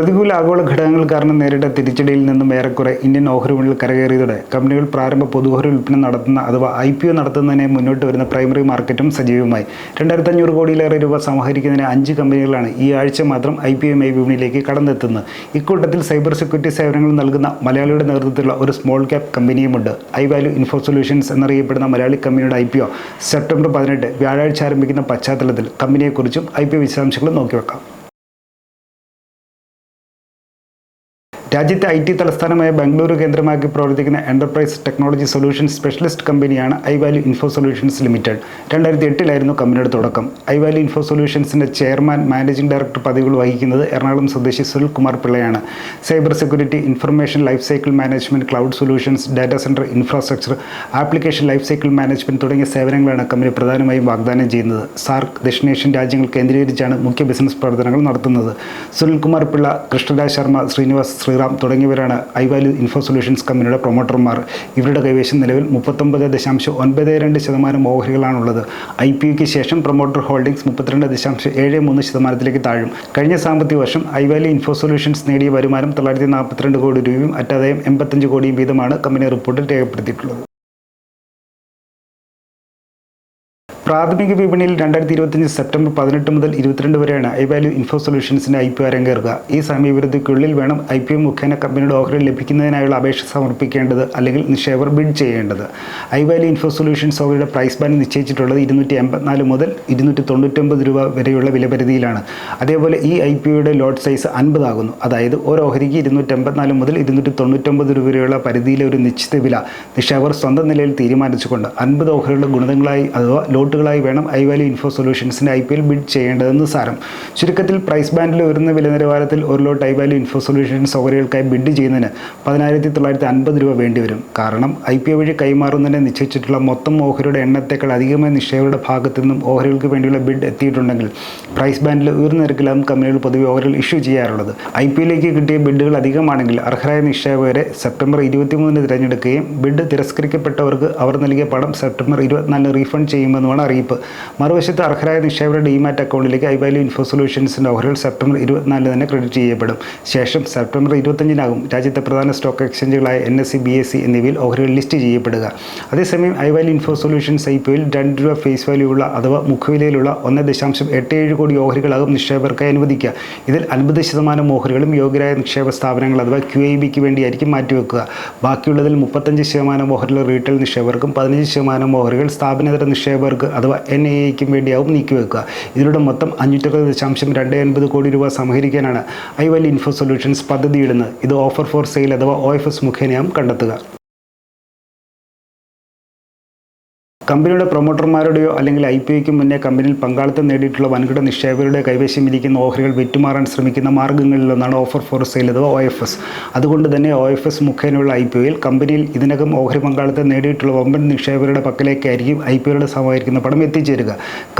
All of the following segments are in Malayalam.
പ്രതികൂല ആഗോള ഘടകങ്ങൾ കാരണം നേരിട്ട തിരിച്ചടിയിൽ നിന്നും ഏറെക്കുറെ ഇന്ത്യൻ ഓഹരി വിപണിയിൽ കരകയറിയതോടെ കമ്പനികൾ പ്രാരംഭ പൊതുഓഹരി വിൽപ്പന നടത്തുന്ന അഥവാ ഐ പി ഒ നടത്തുന്നതിനെ മുന്നോട്ട് വരുന്ന പ്രൈമറി മാർക്കറ്റും സജീവമായി രണ്ടായിരത്തി അഞ്ഞൂറ് കോടിയിലേറെ രൂപ സമാഹരിക്കുന്നതിന് അഞ്ച് കമ്പനികളാണ് ഈ ആഴ്ച മാത്രം ഐ പി എം ഐ വിപണിയിലേക്ക് കടന്നെത്തുന്നത്. ഇക്കൂട്ടത്തിൽ സൈബർ സെക്യൂരിറ്റി സേവനങ്ങൾ നൽകുന്ന മലയാളിയുടെ നേതൃത്വത്തിലുള്ള ഒരു സ്മോൾ ക്യാപ് കമ്പനിയുമുണ്ട്. ഐ വാല്യൂ ഇൻഫോ സൊല്യൂഷൻസ് എന്നറിയപ്പെടുന്ന മലയാളി കമ്പനിയുടെ ഐ പി ഒ. സെപ്റ്റംബർ പതിനെട്ട് വ്യാഴാഴ്ച ആരംഭിക്കുന്ന പശ്ചാത്തലത്തിൽ കമ്പനിയെക്കുറിച്ചും ഐ പി ഒ വിശദാംശങ്ങളും നോക്കിവെക്കാം. രാജ്യത്തെ ഐ ടി തലസ്ഥാനമായ ബംഗളൂരു കേന്ദ്രമാക്കി പ്രവർത്തിക്കുന്ന എന്റർപ്രൈസ് ടെക്നോളജി സൊല്യൂഷൻ സ്പെഷ്യലിസ്റ്റ് കമ്പനിയാണ് I value info solutions limited. രണ്ടായിരത്തി എട്ടിലായിരുന്നു കമ്പനിയുടെ തുടക്കം. ഐ വാല്യൂ ഇൻഫോ സൊല്യൂഷൻസിന്റെ ചെയർമാൻ മാനേജിംഗ് ഡയറക്ടർ പദവികൾ വഹിക്കുന്നത് എറണാകുളം സ്വദേശി Sunil Kumar പിള്ളയാണ്. Cyber security information life cycle management cloud solutions data centre infrastructure application life cycle management തുടങ്ങിയ സേവനങ്ങളാണ് കമ്പനി പ്രധാനമായും വാഗ്ദാനം ചെയ്യുന്നത്. സാർക്ക് ദക്ഷിണേഷ്യൻ രാജ്യങ്ങൾ കേന്ദ്രീകരിച്ചാണ് മുഖ്യ ബിസിനസ് പ്രവർത്തനങ്ങൾ നടത്തുന്നത്. സുനിൽ കുമാർ പിള്ള കൃഷ്ണരാജ് ശർമ്മ ശ്രീനിവാസ് ശ്രീറാം തുടങ്ങിയവരാണ് ഐ വാല്യൂ ഇൻഫോ സൊല്യൂഷൻസ് കമ്പനിയുടെ പ്രൊമോട്ടർമാർ. ഇവരുടെ കൈവശം നിലവിൽ മുപ്പത്തൊമ്പത് ദശാംശം ഒൻപത് രണ്ട് ശതമാനം ഓഹരികളാണുള്ളത്. ഐ പി ഒക്ക് ശേഷം പ്രൊമോട്ടർ ഹോൾഡിംഗ്സ് മുപ്പത്തിരണ്ട് ദശാംശം ഏഴ് മൂന്ന് ശതമാനത്തിലേക്ക് താഴും. കഴിഞ്ഞ സാമ്പത്തിക വർഷം ഐ വാല്യൂ ഇൻഫോ സൊല്യൂഷൻസ് നേടിയ വരുമാനം തൊള്ളായിരത്തി നാൽപ്പത്തിരണ്ട് കോടി രൂപയും അറ്റാദായം എൺപത്തഞ്ച് കോടിയും വീതമാണ് കമ്പനി റിപ്പോർട്ടിൽ രേഖപ്പെടുത്തിയിട്ടുള്ളത്. പ്രാഥമിക വിപണിയിൽ രണ്ടായിരത്തി ഇരുപത്തിയഞ്ച് സെപ്റ്റംബർ പതിനെട്ട് മുതൽ ഇരുപത്തിരണ്ട് വരെയാണ് ഐ വാല്യൂ ഇൻഫോ സൊല്യൂഷൻസിന്റെ ഐ പി ഒ അരങ്ങേറുക ഈ സമയപരിധിക്കുള്ളിൽ വേണം ഐ പി ഒ മുഖേന കമ്പനിയുടെ ഓഹരി ലഭിക്കുന്നതിനായുള്ള അപേക്ഷ സമർപ്പിക്കേണ്ടത് അല്ലെങ്കിൽ നിക്ഷേപർ ബിഡ് ചെയ്യേണ്ടത്. ഐ വാല്യൂ ഇൻഫോ സൊല്യൂഷൻസ് ഓഹരിയുടെ പ്രൈസ് ബാൻഡ് നിശ്ചയിച്ചിട്ടുള്ളത് ഇരുന്നൂറ്റി എൺപത്തിനാല് മുതൽ ഇരുന്നൂറ്റി തൊണ്ണൂറ്റൊമ്പത് രൂപ വരെയുള്ള വിലപരിധിയിലാണ്. അതേപോലെ ഈ ഐ പി ഒയുടെ ലോട്ട് സൈസ് അൻപതാകുന്നു. അതായത് ഒരു ഓഹരിക്ക് ഇരുന്നൂറ്റി എൺപത്തിനാല് മുതൽ ഇരുന്നൂറ്റി തൊണ്ണൂറ്റൊമ്പത് രൂപ വരെയുള്ള പരിധിയിലെ ഒരു നിശ്ചിത വില നിക്ഷേപർ സ്വന്തം നിലയിൽ തീരുമാനിച്ചുകൊണ്ട് അൻപത് ഓഹരികളുടെ ഗുണിതങ്ങളായി അഥവാ ലോട്ടുകളായി വേണം ഐ വാല്യൂ ഇൻഫോ സൊല്യൂഷൻസിന്റെ ഐ പി എൽ ബിഡ് ചെയ്യേണ്ടതെന്ന് സാരം. ചുരുക്കത്തിൽ പ്രൈസ് ബാൻഡിൽ ഉയർന്ന വില നിലവാരത്തിൽ ഒരു lot I value info solutions സൗകര്യങ്ങൾക്കായി bid ചെയ്യുന്നതിന് പതിനായിരത്തി തൊള്ളായിരത്തി അൻപത് രൂപ വേണ്ടിവരും കാരണം ഐ പി ഒ വഴി കൈമാറുന്നതിന് നിശ്ചയിച്ചിട്ടുള്ള മൊത്തം ഓഹരിയുടെ എണ്ണത്തേക്കാൾ അധികമായ നിക്ഷേപകരുടെ ഭാഗത്തു നിന്നും ഓഹരികൾക്ക് വേണ്ടിയുള്ള ബിഡ് എത്തിയിട്ടുണ്ടെങ്കിൽ പ്രൈസ് ബാൻഡിൽ ഉയർന്ന നിരക്കിലാണ് കമ്പനികൾ പൊതുവെ ഓഹരികൾ ഇഷ്യൂ ചെയ്യാറുള്ളത്. ഐ പി എല്ലിലേക്ക് കിട്ടിയ ബിഡുകൾ അധികമാണെങ്കിൽ അർഹരായ നിക്ഷേപകരെ സെപ്റ്റംബർ ഇരുപത്തിമൂന്നിന് തിരഞ്ഞെടുക്കുകയും ബിഡ് തിരസ്കരിക്കപ്പെട്ടവർക്ക് അവർ നൽകിയ പണം സെപ്റ്റംബർ ഇരുപത്തിനാലിന് റീഫണ്ട് ചെയ്യുമെന്നുമാണ് അറിയിപ്പ്. മറുവശത്ത് അർഹരായ നിക്ഷേപരുടെ ഡിമാറ്റ് അക്കൗണ്ടിലേക്ക് ഐ വാല്യൂ ഇൻഫോ സൊല്യൂഷൻസിന്റെ ഓഹരികൾ സെപ്റ്റംബർ ഇരുപത്തിനാലിന് തന്നെ ക്രെഡിറ്റ് ചെയ്യപ്പെടും. ശേഷം സെപ്റ്റംബർ ഇരുപത്തഞ്ചിനാകും രാജ്യത്തെ പ്രധാന stock എക്സ്ചേഞ്ചുകളായ N S C B S C എന്നിവയിൽ ഓഹരികൾ ലിസ്റ്റ് ചെയ്യപ്പെടുക. അതേസമയം I value info solutions I P ഒയിൽ രണ്ട് രൂപ ഫേസ് വാല്യൂ ഉള്ള അഥവാ മുഖവിലയിലുള്ള ഒന്ന് ദശാംശം എട്ട് ഏഴ് കോടി ഓഹരികളാകും നിക്ഷേപകർക്കായി അനുവദിക്കുക. ഇതിൽ അൻപത് ശതമാനം ഓഹരികളും യോഗ്യരായ നിക്ഷേപ സ്ഥാപനങ്ങൾ അഥവാ ക്യു ഐ ബിക്ക് വേണ്ടിയായിരിക്കും മാറ്റിവെക്കുക. ബാക്കിയുള്ളതിൽ മുപ്പത്തഞ്ച് ശതമാനം ഓഹരികൾ റീറ്റെയിൽ നിക്ഷേപകർക്കും പതിനഞ്ച് ശതമാനം ഓഹരികൾ സ്ഥാപനതര നിക്ഷേപകർക്ക് അഥവാ എൻ ഐ എക്കും വേണ്ടിയാവും നീക്കിവെക്കുക ഇതിലൂടെ മൊത്തം അഞ്ഞൂറ്ററുപത് ദശാംശം രണ്ട് എൺപത് കോടി രൂപ സമഹരിക്കാനാണ് ഐ വൽ ഇൻഫോ സൊല്യൂഷൻസ് പദ്ധതിയിടുന്നത്. ഇത് ഓഫർ ഫോർ സെയിൽ അഥവാ ഒ എഫ് എസ് മുഖേനയാവും കണ്ടെത്തുക. കമ്പനിയുടെ പ്രൊമോട്ടർമാരുടെയോ അല്ലെങ്കിൽ ഐ പി ഒക്ക് മുന്നേ കമ്പനിയിൽ പങ്കാളിത്തം നേടിയിട്ടുള്ള വൻകിട നിക്ഷേപകരുടെ കൈവശം ഇരിക്കുന്ന ഓഹരികൾ വിറ്റുമാറാൻ ശ്രമിക്കുന്ന മാർഗങ്ങളിലൊന്നാണ് ഓഫർ ഫോർ സെയിൽ അഥവാ ഒ എഫ് എസ്. അതുകൊണ്ട് തന്നെ ഒ എഫ് എസ് മുഖേനയുള്ള ഐ പി ഒയിൽ കമ്പനിയിൽ ഇതിനകം ഓഹരി പങ്കാളിത്തം നേടിയിട്ടുള്ള വമ്പൻ നിക്ഷേപകരുടെ പക്കലേക്കായിരിക്കും ഐ പി ഒയുടെ സമാഹരിക്കുന്ന പണം എത്തിച്ചേരുക.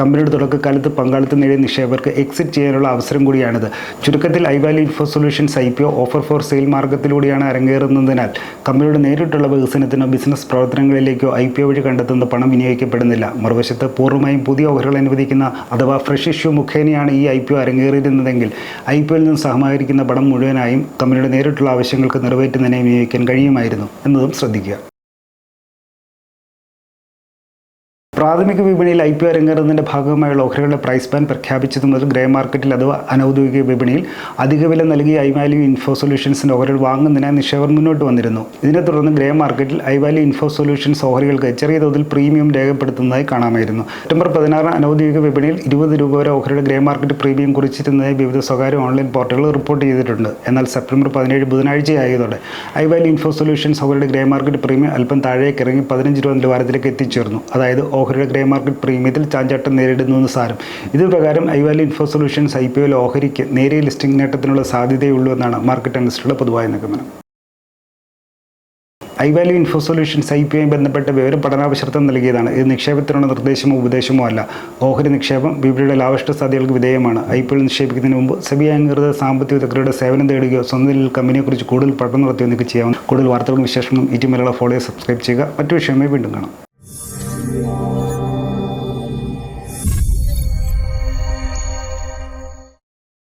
കമ്പനിയുടെ തുടക്കകാലത്ത് പങ്കാളിത്തം നേടിയ നിക്ഷേപകർക്ക് എക്സിറ്റ് ചെയ്യാനുള്ള അവസരം കൂടിയാണിത്. ചുരുക്കത്തിൽ I value info solutions I P O offer for sale മാർഗത്തിലൂടെയാണ് അരങ്ങേറുന്നതിനാൽ കമ്പനിയുടെ നേരിട്ടുള്ള വികസനത്തിനോ ബിസിനസ് പ്രവർത്തനങ്ങളിലേക്കോ ഐ പി ഒ വഴി കണ്ടെത്തുന്ന പണം വിനിയോഗിക്കപ്പെടുന്നില്ല മറുവശത്ത് പൂർണമായും പുതിയ ഓഹരികൾ അനുവദിക്കുന്ന അഥവാ ഫ്രഷ് ഇഷ്യൂ മുഖേനയാണ് ഈ ഐ പി ഒ അരങ്ങേറിയിരുന്നതെങ്കിൽ ഐ പി ഒയിൽ നിന്ന് സഹമാകരിക്കുന്ന പണം മുഴുവനായും കമ്പനിയുടെ നേരിട്ടുള്ള ആവശ്യങ്ങൾക്ക് നിറവേറ്റുന്നതിനെ വിനിയോഗിക്കാൻ കഴിയുമായിരുന്നു എന്നതും ശ്രദ്ധിക്കുക. പ്രാഥമിക വിപണിയിൽ ഐ പി ഒ അരങ്ങേറുന്നതിന്റെ ഭാഗമായുള്ള ഓഹരികളുടെ പ്രൈസ് പാൻ പ്രഖ്യാപിച്ചത് മുതൽ ഗ്രേ മാർക്കറ്റിൽ അഥവാ അനൗദ്യോഗിക വിപണിയിൽ അധിക വില നൽകി ഐ വാല്യൂ ഇൻഫോ സൊല്യൂഷൻസിന്റെ ഓഹരികൾ വാങ്ങുന്നതിനായി നിക്ഷേപർ മുന്നോട്ട് വന്നിരുന്നു. ഇതിനെ തുടർന്ന് ഗ്രേ മാർക്കറ്റിൽ ഐ വാല്യൂ ഇൻഫോ സൊല്യൂഷൻസ് ഓഹരികൾക്ക് ചെറിയ തോതിൽ പ്രീമിയം രേഖപ്പെടുത്തുന്നതായി കാണാമായിരുന്നു. സെപ്റ്റംബർ പതിനാറ് അനൗദ്യോഗിക വിപണിയിൽ ഇരുപത് രൂപ വരെ ഓഹരിയുടെ ഗ്രേ മാർക്കറ്റ് പ്രീമിയം കുറിച്ചിരുന്നതായി വിവിധ സ്വകാര്യ ഓൺലൈൻ പോർട്ടലുകൾ റിപ്പോർട്ട് ചെയ്തിട്ടുണ്ട്. എന്നാൽ സെപ്റ്റംബർ പതിനേഴ് ബുധനാഴ്ചയായതോടെ ഐ വാല്യൂ ഇൻഫോ സൊല്യൂഷൻസ് ഓഹരിയുടെ ഗ്രേ മാർക്കറ്റ് പ്രീമിയം അല്പം താഴേക്ക് ഇറങ്ങി പതിനഞ്ച് രൂപ നിലവാരത്തിലേക്ക് എത്തിച്ചേർന്നു. അതായത് ഓഹരിയുടെ ഗ്രേ മാർക്കറ്റ് പ്രീമിയത്തിൽ ചാഞ്ചാട്ടം നേരിടുന്നുവെന്ന് സാരം. ഇത് പ്രകാരം I value info solutions I P ഒയിൽ ഓഹരിക്ക് നേരിയ ലിസ്റ്റിംഗ് നേട്ടത്തിനുള്ള സാധ്യതയുള്ളൂ എന്നാണ് മാർക്കറ്റ് അനലിസ്റ്റുകളുടെ പൊതുവായ നിഗമനം. I value info solutions I P I ബന്ധപ്പെട്ട വിവര പഠനാവശ്യർത്ഥം നൽകിയതാണ്. ഇത് നിക്ഷേപത്തിനുള്ള നിർദ്ദേശമോ ഉപദേശമോ അല്ല. ഓഹരി നിക്ഷേപം വിപണിയുടെ ലാഭഷ്ട സാധ്യതകൾക്ക് വിധേയമാണ്. ഐ പി എൽ നിക്ഷേപിക്കുന്നതിന് മുമ്പ് സെബി അംഗീകൃത സാമ്പത്തിക വിദഗ്ധരുടെ സേവനം തേടുകയോ സ്വന്തം കമ്പനിയെക്കുറിച്ച് കൂടുതൽ പഠനം നടത്തുകയോ നിങ്ങൾക്ക് ചെയ്യാം കൂടുതൽ വാർത്തകളും വിശേഷങ്ങളും ഈ ടി മലയാള ഫോളോയെ സബ്സ്ക്രൈബ് ചെയ്യുക. മറ്റു വിഷയമായി വീണ്ടും കാണാം.